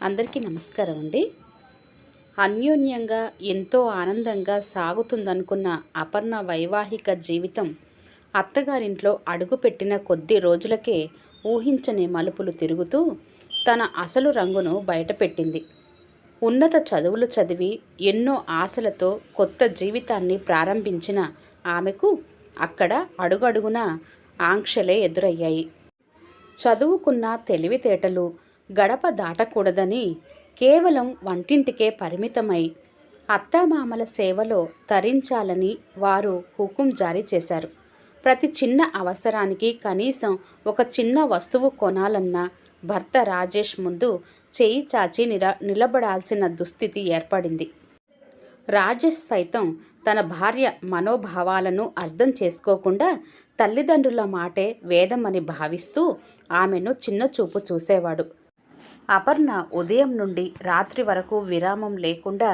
అందరికీ నమస్కారం అండి. అన్యోన్యంగా ఎంతో ఆనందంగా సాగుతుందనుకున్న అపర్ణ వైవాహిక జీవితం అత్తగారింట్లో అడుగుపెట్టిన కొద్ది రోజులకే ఊహించని మలుపులు తిరుగుతూ తన అసలు రంగును బయటపెట్టింది. ఉన్నత చదువులు చదివి ఎన్నో ఆశలతో కొత్త జీవితాన్ని ప్రారంభించిన ఆమెకు అక్కడ అడుగడుగున ఆంక్షలే ఎదురయ్యాయి. చదువుకున్న తెలివితేటలు గడప దాటకూడదని కేవలం వంటింటికే పరిమితమై అత్తామామల సేవలో తరించాలని వారు హుకుం జారీ చేశారు. ప్రతి చిన్న అవసరానికి కనీసం ఒక చిన్న వస్తువు కొనాలన్నా భర్త రాజేష్ ముందు చేయి చాచి నిల నిలబడాల్సిన దుస్థితి ఏర్పడింది. రాజేష్ సైతం తన భార్య మనోభావాలను అర్థం చేసుకోకుండా తల్లిదండ్రుల మాటే వేదమని భావిస్తూ ఆమెను చిన్న చూపు చూసేవాడు. అపర్ణ ఉదయం నుండి రాత్రి వరకు విరామం లేకుండా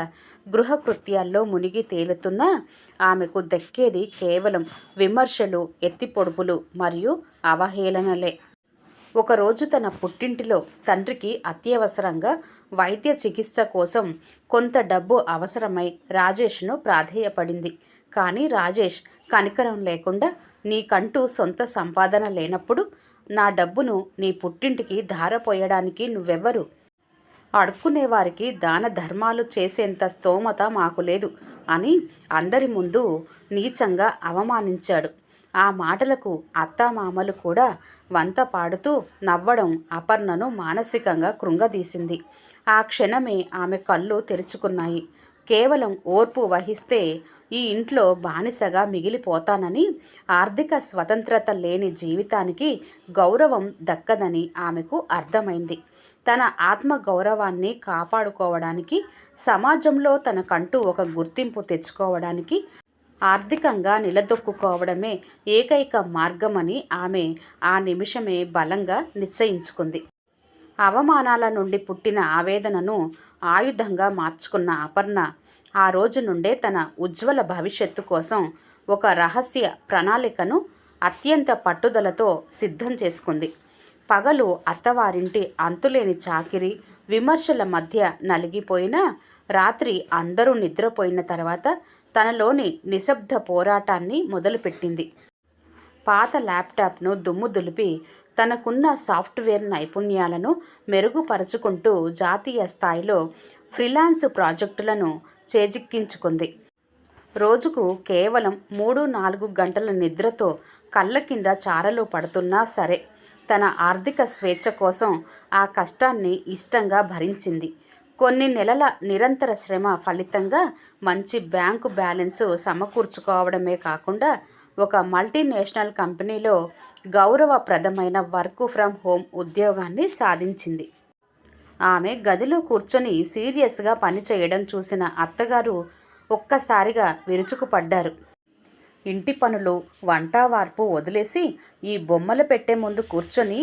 గృహకృత్యాల్లో మునిగి తేలుతున్నా ఆమెకు దక్కేది కేవలం విమర్శలు ఎత్తిపొడుపులు మరియు అవహేళనలే. ఒకరోజు తన పుట్టింటిలో తండ్రికి అత్యవసరంగా వైద్య చికిత్స కోసం కొంత డబ్బు అవసరమై రాజేష్ను ప్రాధేయపడింది. కానీ రాజేష్ కనికరం లేకుండా నీకంటూ సొంత సంపాదన లేనప్పుడు నా డబ్బును నీ పుట్టింటికి ధారపోయడానికి నువ్వెవ్వరు? అడుక్కునేవారికి దాన ధర్మాలు చేసేంత స్తోమత మాకు లేదు అని అందరి ముందు నీచంగా అవమానించాడు. ఆ మాటలకు అత్తామామలు కూడా వంత పాడుతూ నవ్వడం అపర్ణను మానసికంగా కృంగదీసింది. ఆ క్షణమే ఆమె కళ్ళు తెరుచుకున్నాయి. కేవలం ఓర్పు వహిస్తే ఈ ఇంట్లో బానిసగా మిగిలిపోతానని ఆర్థిక స్వతంత్రత లేని జీవితానికి గౌరవం దక్కదని ఆమెకు అర్థమైంది. తన ఆత్మ గౌరవాన్ని కాపాడుకోవడానికి సమాజంలో తనకంటూ ఒక గుర్తింపు తెచ్చుకోవడానికి ఆర్థికంగా నిలదొక్కుకోవడమే ఏకైక మార్గమని ఆమె ఆ నిమిషమే బలంగా నిశ్చయించుకుంది. అవమానాల నుండి పుట్టిన ఆవేదనను ఆయుధంగా మార్చుకున్న అపర్ణ ఆ రోజు నుండే తన ఉజ్వల భవిష్యత్తు కోసం ఒక రహస్య ప్రణాళికను అత్యంత పట్టుదలతో సిద్ధం చేసుకుంది. పగలు అత్తవారింటి అంతులేని చాకిరి విమర్శల మధ్య నలిగిపోయినా రాత్రి అందరూ నిద్రపోయిన తర్వాత తనలోని నిశ్శబ్ద పోరాటాన్ని మొదలుపెట్టింది. పాత ల్యాప్టాప్ను దుమ్ము దులిపి తనకున్న సాఫ్ట్వేర్ నైపుణ్యాలను మెరుగుపరుచుకుంటూ జాతీయ స్థాయిలో ఫ్రీలాన్స్ ప్రాజెక్టులను చేజిక్కించుకుంది. రోజుకు కేవలం మూడు నాలుగు గంటల నిద్రతో కళ్ళ కింద చారలు పడుతున్నా సరే తన ఆర్థిక స్వేచ్ఛ కోసం ఆ కష్టాన్ని ఇష్టంగా భరించింది. కొన్ని నెలల నిరంతర శ్రమ ఫలితంగా మంచి బ్యాంకు బ్యాలెన్సు సమకూర్చుకోవడమే కాకుండా ఒక మల్టీనేషనల్ కంపెనీలో గౌరవప్రదమైన వర్క్ ఫ్రమ్ హోమ్ ఉద్యోగాన్ని సాధించింది. ఆమె గదిలో కూర్చొని సీరియస్గా పనిచేయడం చూసిన అత్తగారు ఒక్కసారిగా విరుచుకుపడ్డారు. ఇంటి పనులు వంట వార్పు వదిలేసి ఈ బొమ్మలు పెట్టే ముందు కూర్చొని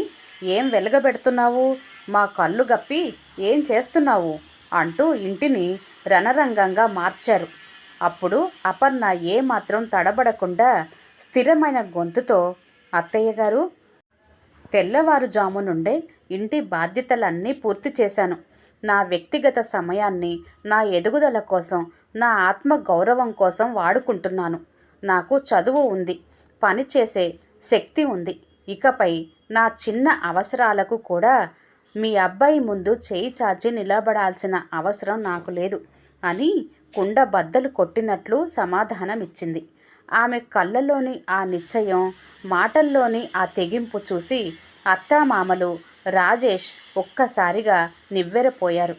ఏం వెలగబెడుతున్నావు? మా కళ్ళు గప్పి ఏం చేస్తున్నావు? అంటూ ఇంటిని రణరంగంగా మార్చారు. అప్పుడు అపర్ణ ఏమాత్రం తడబడకుండా స్థిరమైన గొంతుతో అత్తయ్య గారు తెల్లవారుజాము నుండే ఇంటి బాధ్యతలన్నీ పూర్తి చేశాను. నా వ్యక్తిగత సమయాన్ని నా ఎదుగుదల కోసం నా ఆత్మ గౌరవం కోసం వాడుకుంటున్నాను. నాకు చదువు ఉంది పని చేసే శక్తి ఉంది. ఇకపై నా చిన్న అవసరాలకు కూడా మీ అబ్బాయి ముందు చేయి చాచి నిలబడాల్సిన అవసరం నాకు లేదు అని కుండ బద్దలు కొట్టినట్లు సమాధానమిచ్చింది. ఆమె కళ్ళలోని ఆ నిశ్చయం మాటల్లోని ఆ తెగింపు చూసి అత్తామామలు రాజేష్ ఒక్కసారిగా నివ్వెరపోయారు.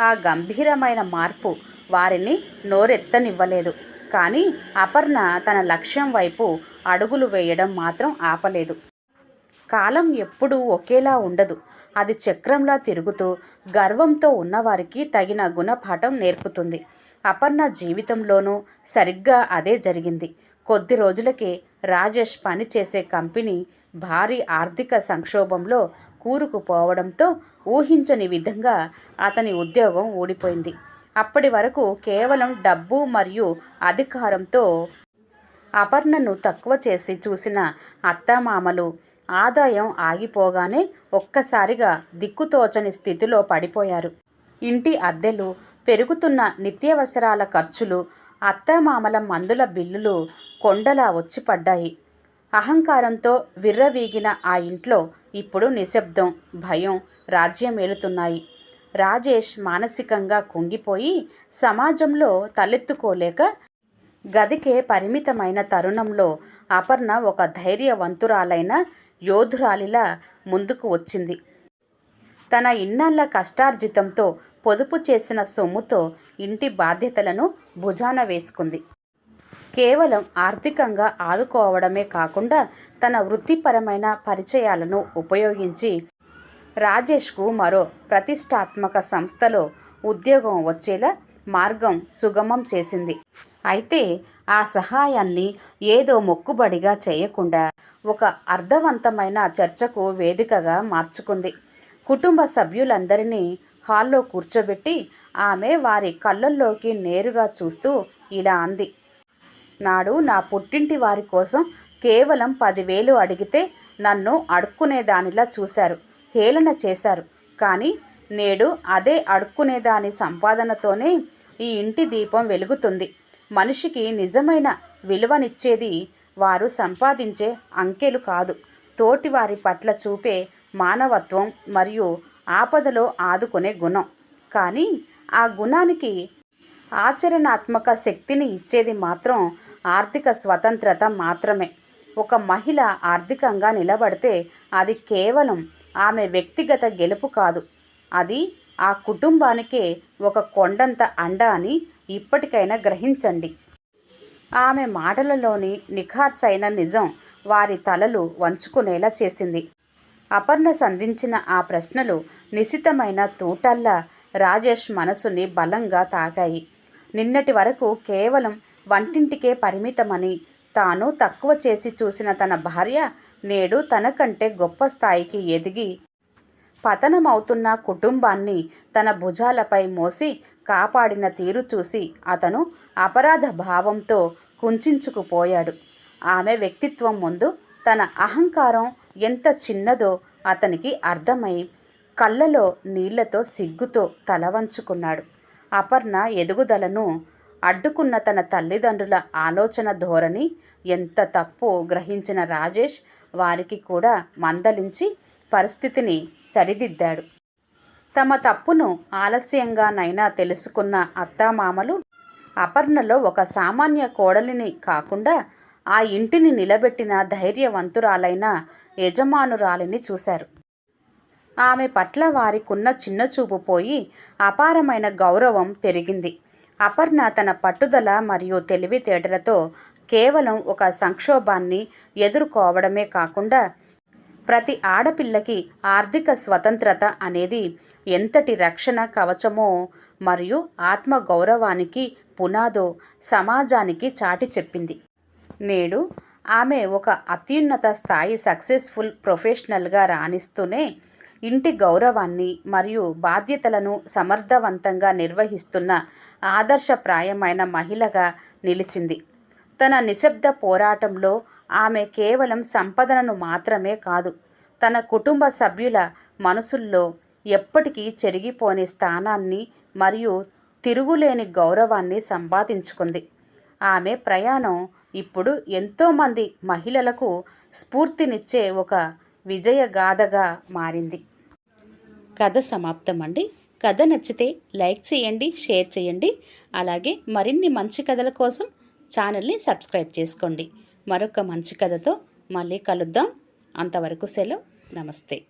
ఆ గంభీరమైన మార్పు వారిని నోరెత్తనివ్వలేదు. కానీ అపర్ణ తన లక్ష్యం వైపు అడుగులు వేయడం మాత్రం ఆపలేదు. కాలం ఎప్పుడూ ఒకేలా ఉండదు. అది చక్రంలా తిరుగుతూ గర్వంతో ఉన్నవారికి తగిన గుణపాఠం నేర్పుతుంది. అపర్ణ జీవితంలోనూ సరిగ్గా అదే జరిగింది. కొద్ది రోజులకే రాజేష్ పనిచేసే కంపెనీ భారీ ఆర్థిక సంక్షోభంలో కూరుకుపోవడంతో ఊహించని విధంగా అతని ఉద్యోగం ఊడిపోయింది. అప్పటి వరకు కేవలం డబ్బు మరియు అధికారంతో అపర్ణను తక్కువ చేసి చూసిన అత్తామామలు ఆదాయం ఆగిపోగానే ఒక్కసారిగా దిక్కుతోచని స్థితిలో పడిపోయారు. ఇంటి అద్దెలు పెరుగుతున్న నిత్యావసరాల ఖర్చులు అత్తమామల మందుల బిల్లులు కొండలా వచ్చిపడ్డాయి. అహంకారంతో విర్రవీగిన ఆ ఇంట్లో ఇప్పుడు నిశ్శబ్దం భయం రాజ్యమేలుతున్నాయి రాజేష్ మానసికంగా కుంగిపోయి సమాజంలో తలెత్తుకోలేక గదికే పరిమితమైన తరుణంలో అపర్ణ ఒక ధైర్యవంతురాలైన యోధురాలిలా ముందుకు వచ్చింది. తన ఇన్నాళ్ళ కష్టార్జితంతో పొదుపు చేసిన సొమ్ముతో ఇంటి బాధ్యతలను భుజాన వేసుకుంది. కేవలం ఆర్థికంగా ఆదుకోవడమే కాకుండా తన వృత్తిపరమైన పరిచయాలను ఉపయోగించి రాజేష్కు మరో ప్రతిష్టాత్మక సంస్థలో ఉద్యోగం వచ్చేలా మార్గం సుగమం చేసింది. అయితే ఆ సహాయాన్ని ఏదో మొక్కుబడిగా చేయకుండా ఒక అర్థవంతమైన చర్చకు వేదికగా మార్చుకుంది. కుటుంబ సభ్యులందరినీ హాల్లో కూర్చోబెట్టి ఆమె వారి కళ్ళల్లోకి నేరుగా చూస్తూ ఇలా అంది. నాడు నా పుట్టింటి వారి కోసం కేవలం పదివేలు అడిగితే నన్ను అడుక్కునేదానిలా చూశారు హేళన చేశారు. కానీ నేడు అదే అడుక్కునేదాని సంపాదనతోనే ఈ ఇంటి దీపం వెలుగుతుంది. మనిషికి నిజమైన విలువనిచ్చేది వారు సంపాదించే అంకెలు కాదు. తోటి వారి పట్ల చూపే మానవత్వం మరియు ఆపదలో ఆదుకునే గుణం. కానీ ఆ గుణానికి ఆచరణాత్మక శక్తిని ఇచ్చేది మాత్రం ఆర్థిక స్వతంత్రత మాత్రమే. ఒక మహిళ ఆర్థికంగా నిలబడితే అది కేవలం ఆమె వ్యక్తిగత గెలుపు కాదు. అది ఆ కుటుంబానికే ఒక కొండంత అండ అని ఇప్పటికైనా గ్రహించండి. ఆమె మాటలలోని నిఖార్సైన నిజం వారి తలలు వంచుకునేలా చేసింది. అపర్ణ సంధించిన ఆ ప్రశ్నలు నిశితమైన తూటల్లా రాజేష్ మనసుని బలంగా తాకాయి. నిన్నటి వరకు కేవలం వంటింటికే పరిమితమని తాను తక్కువ చేసి చూసిన తన భార్య నేడు తనకంటే గొప్ప స్థాయికి ఎదిగి పతనమవుతున్న కుటుంబాన్ని తన భుజాలపై మోసి కాపాడిన తీరు చూసి అతను అపరాధ భావంతో కుంచుకుపోయాడు ఆమె వ్యక్తిత్వం ముందు తన అహంకారం ఎంత చిన్నదో అతనికి అర్థమై కళ్ళలో నీళ్ళతో సిగ్గుతో తల వంచుకున్నాడు. అపర్ణ ఎదుగుదలను అడ్డుకున్న తన తల్లిదండ్రుల ఆలోచన ధోరణి ఎంత తప్పు గ్రహించిన రాజేష్ వారికి కూడా మందలించి పరిస్థితిని సరిదిద్దాడు. తమ తప్పును ఆలస్యంగానైనా తెలుసుకున్న అత్తామామలు అపర్ణలో ఒక సామాన్య కోడలిని కాకుండా ఆ ఇంటిని నిలబెట్టిన ధైర్యవంతురాలైన యజమానురాలిని చూశారు. ఆమె పట్ల వారికున్న చిన్నచూపు పోయి అపారమైన గౌరవం పెరిగింది. అపర్ణ తన పట్టుదల మరియు తెలివితేటలతో కేవలం ఒక సంక్షోభాన్ని ఎదుర్కోవడమే కాకుండా ప్రతి ఆడపిల్లకి ఆర్థిక స్వతంత్రత అనేది ఎంతటి రక్షణ కవచమో మరియు ఆత్మగౌరవానికి పునాదో సమాజానికి చాటి చెప్పింది. నేడు ఆమె ఒక అత్యున్నత స్థాయి సక్సెస్ఫుల్ ప్రొఫెషనల్గా రాణిస్తూనే ఇంటి గౌరవాన్ని మరియు బాధ్యతలను సమర్థవంతంగా నిర్వహిస్తున్న ఆదర్శప్రాయమైన మహిళగా నిలిచింది. తన నిశ్శబ్ద పోరాటంలో ఆమె కేవలం సంపదనను మాత్రమే కాదు తన కుటుంబ సభ్యుల మనసుల్లో ఎప్పటికీ చెరిగిపోని స్థానాన్ని మరియు తిరుగులేని గౌరవాన్ని సంపాదించుకుంది. ఆమె ప్రయాణం ఇప్పుడు ఎంతోమంది మహిళలకు స్ఫూర్తినిచ్చే ఒక విజయగాథగా మారింది. కథ సమాప్తం అండి కథ నచ్చితే లైక్ చేయండి షేర్ చేయండి. అలాగే మరిన్ని మంచి కథల కోసం ఛానల్ని సబ్స్క్రైబ్ చేసుకోండి. మరొక మంచి కథతో మళ్ళీ కలుద్దాం. అంతవరకు సెలవు. నమస్తే.